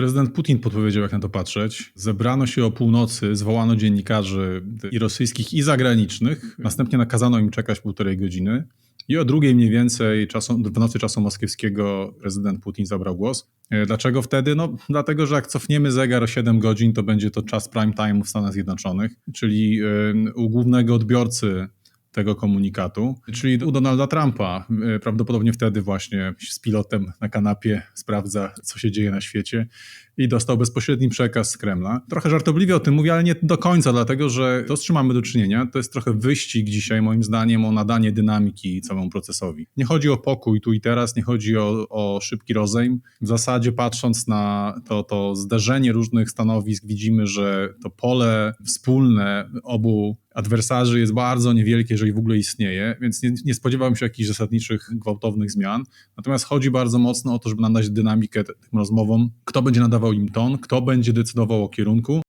Prezydent Putin podpowiedział, jak na to patrzeć. Zebrano się o północy, zwołano dziennikarzy i rosyjskich, i zagranicznych. Następnie nakazano im czekać półtorej godziny. I o drugiej mniej więcej czasu, w nocy czasu moskiewskiego prezydent Putin zabrał głos. E, Dlaczego wtedy? No, dlatego, że jak cofniemy zegar o 7 godzin, to będzie to czas prime time w Stanach Zjednoczonych, czyli u głównego odbiorcy tego komunikatu, czyli u Donalda Trumpa. E, Prawdopodobnie wtedy właśnie z pilotem na kanapie sprawdza, co się dzieje na świecie i dostał bezpośredni przekaz z Kremla. Trochę żartobliwie o tym mówię, ale nie do końca, dlatego że to, z czym mamy do czynienia, to jest trochę wyścig dzisiaj, moim zdaniem, o nadanie dynamiki całemu procesowi. Nie chodzi o pokój tu i teraz, nie chodzi o, o szybki rozejm. W zasadzie patrząc na to, to zderzenie różnych stanowisk, widzimy, że to pole wspólne obu adwersarzy jest bardzo niewielkie, jeżeli w ogóle istnieje, więc nie, nie się jakichś zasadniczych, gwałtownych zmian. Natomiast chodzi bardzo mocno o to, żeby nadać dynamikę tym rozmowom, kto będzie nadawał im ton, kto będzie decydował o kierunku.